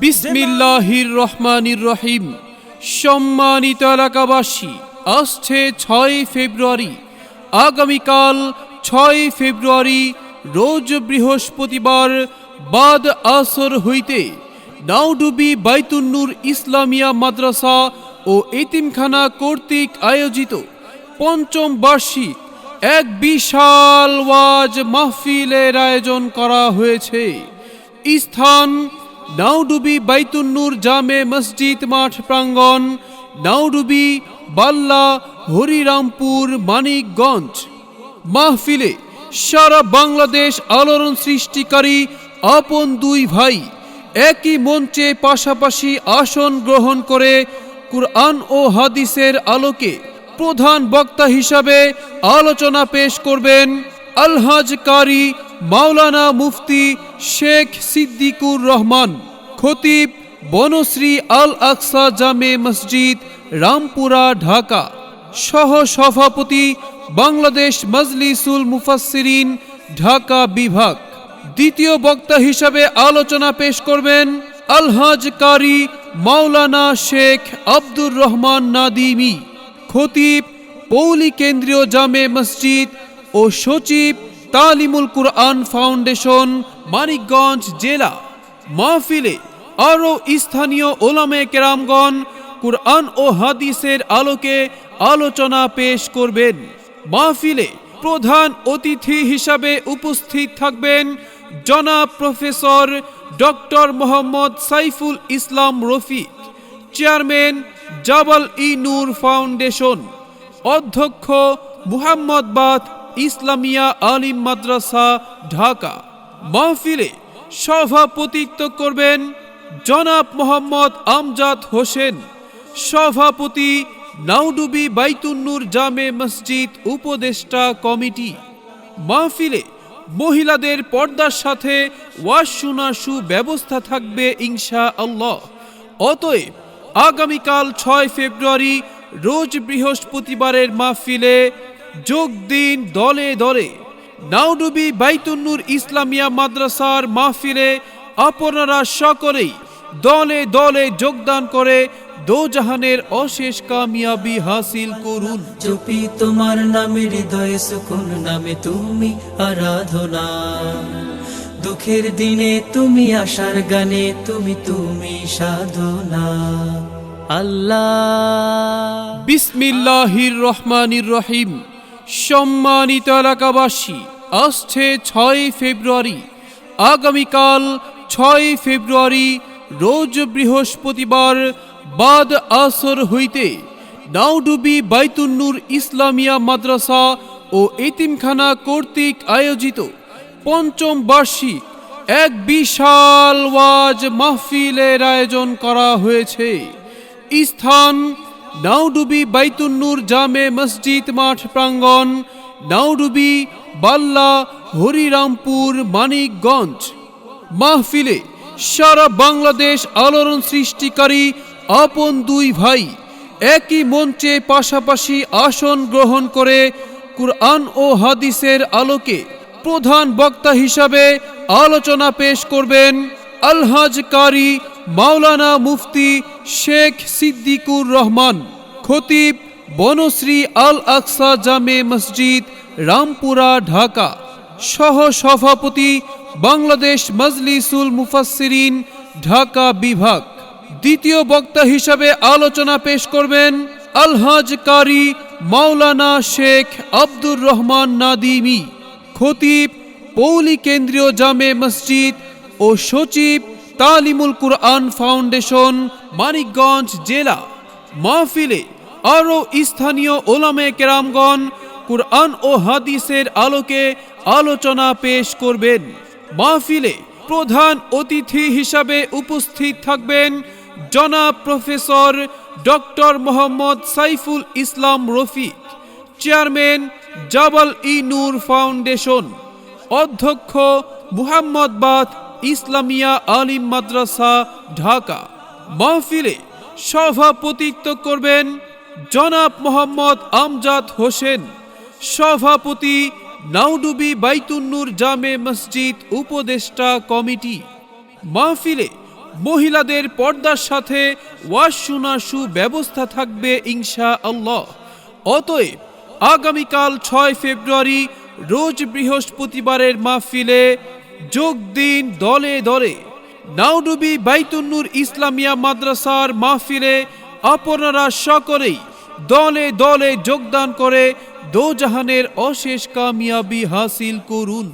বিসমিল্লাহির রহমানির রহিম। সম্মানিত এলাকাবাসী, আসছে ছয় ফেব্রুয়ারি। আগামীকাল ছয় ফেব্রুয়ারি, রোজ বৃহস্পতিবার, বাদ আসর হইতে নাউডুবি বাইতুন্নুর ইসলামিয়া মাদ্রাসা ও এতিমখানা কর্তৃক আয়োজিত পঞ্চম বার্ষিক এক বিশাল ওয়াজ মাহফিলের আয়োজন করা হয়েছে। স্থান নাউডুবি বাইতুন্নুর জামে মসজিদ মাঠ প্রাঙ্গণ নাউডুবি বাল্লা হরিরামপুর মানিকগঞ্জ। মাহফিলে সারা বাংলাদেশ আলোড়ন সৃষ্টিকারী আপন দুই ভাই একই মঞ্চে পাশাপাশি আসন গ্রহণ করে কুরআন ও হাদিসের আলোকে প্রধান বক্তা হিসাবে আলোচনা পেশ করবেন আলহাজ কারি মাওলানা মুফতি শেখ সিদ্দিকুর রহমান, খতিব বনশ্রী আল আকসা জামে মসজিদ, রামপুরা, ঢাকা। সহ সভাপতি বাংলাদেশ মজলিসুল মুফাসসিরিন, ঢাকা বিভাগ। দ্বিতীয় বক্তা হিসাবে আলোচনা পেশ করবেন আলহাজ কারি মাওলানা শেখ আব্দুর রহমান নাদিমি। খতিব, পৌলি কেন্দ্রীয় জামে মসজিদ ও সচিব তালিমুল কুরআন ফাউন্ডেশন, মানিকগঞ্জ জেলা। মাহফিলে আরও স্থানীয় ওলামে কেরামগণ কুরআন ও হাদিসের আলোকে আলোচনা পেশ করবেন। মাহফিলে প্রধান অতিথি হিসাবে উপস্থিত থাকবেন জনাব professor doctor Mohammad Saiful Islam Rafiq, chairman Jabal e Noor foundation. অধ্যক্ষ মুহাম্মদ বাত ইসলামিয়া আলিম মাদ্রাসা, ঢাকা। মাহফিলে সভাপতিত্ব করবেন জনাব মোহাম্মদ আমজাদ হোসেন। সভাপতি নাউডুবি বাইতুন্নুর জামে মসজিদ উপদেষ্টা কমিটি। মাহফিলে মহিলাদের পর্দার সাথে শোনার সুব্যবস্থা থাকবে ইনশা আল্লাহ অতএব আগামীকাল ছয় ফেব্রুয়ারি, রোজ বৃহস্পতিবারের মাহফিলে যোগ দিন দলে দলে। নাউডুবি বাইতুন্নুর ইসলামিয়া মাদ্রাসার মাহফিলে আপনারা সকলেই দলে দলে যোগদান করে দোজাহানের অশেষ কামিয়াবি হাসিল করুন। চুপি তোমার নামে হৃদয়ে সুকুন নামে তুমি আরাধনা। দুঃখের দিনে তুমি আশার গানে, তুমি তুমি সাধনা। আল্লাহ। বিসমিল্লাহির রহমানির রহিম। সম্মানিত এলাকাবাসী, আসছে ছয় ফেব্রুয়ারি। আগামীকাল ছয় ফেব্রুয়ারি, রোজ বৃহস্পতিবার, বাদ আসর হইতে নাউডুবি বাইতুন্নুর ইসলামিয়া মাদ্রাসা ও এতিমখানা কর্তৃক আয়োজিত পঞ্চম বার্ষিক এক বিশাল ওয়াজ মাহফিলের আয়োজন করা হয়েছে। স্থান নাউডুবি বাইতুন্নুর জামে মসজিদ মাঠ প্রাঙ্গণ নাউডুবি বাল্লা হরিরামপুর মানিকগঞ্জ। মাহফিলে সারা বাংলাদেশ আলোড়ন সৃষ্টিকারী আপন দুই ভাই একই মঞ্চে পাশাপাশি আসন গ্রহণ করে কুরআন ও হাদিসের আলোকে প্রধান বক্তা হিসাবে আলোচনা পেশ করবেন আলহাজ কারি মাওলানা মুফতি শেখ সিদ্দিকুর রহমান, খতিব বনশ্রী আল আকসা জামে মসজিদ, রামপুরা, ঢাকা। সহ সভাপতি বাংলাদেশ মজলিসুল মুফাসসিরিন, ঢাকা বিভাগ। দ্বিতীয় বক্তা হিসাবে আলোচনা পেশ করবেন আলহাজ কারি মাওলানা শেখ আব্দুর রহমান নাদিমি। খতিব, পৌলি কেন্দ্রীয় জামে মসজিদ ও সচিব তালিমুল কুরআন ফাউন্ডেশন, মানিকগঞ্জ জেলা। মাহফিলে আরও স্থানীয় ওলামে কেরামগণ কুরআন ও হাদিসের আলোকে আলোচনা পেশ করবেন। মাহফিলে প্রধান অতিথি হিসাবে উপস্থিত থাকবেন জনাব professor doctor Mohammad Saiful Islam Rafiq, chairman Jabal e Noor foundation. অধ্যক্ষ মুহাম্মদ বাত ইসলামিয়া আলিম মাদ্রাসা, ঢাকা। মাহফিলে সভাপতিত্ব করবেন জনাব মোহাম্মদ আমজাদ হোসেন। সভাপতি নাউডুবি বাইতুন্নুর জামে মসজিদ উপদেষ্টা কমিটি। মাহফিলে মহিলাদের পর্দার সাথে ওয়াজ শোনার সুব্যবস্থা থাকবে ইনশা আল্লাহ অতএব আগামীকাল ছয় ফেব্রুয়ারি, রোজ বৃহস্পতিবারের মাহফিলে যোগ দিন দলে দলে। নাউডুবি বাইতুন্নুর ইসলামিয়া মাদ্রাসার মাহফিলে আপনারা সকলেই দলে দলে যোগদান করে দোজাহানের অশেষ কামিয়াবি হাসিল করুন।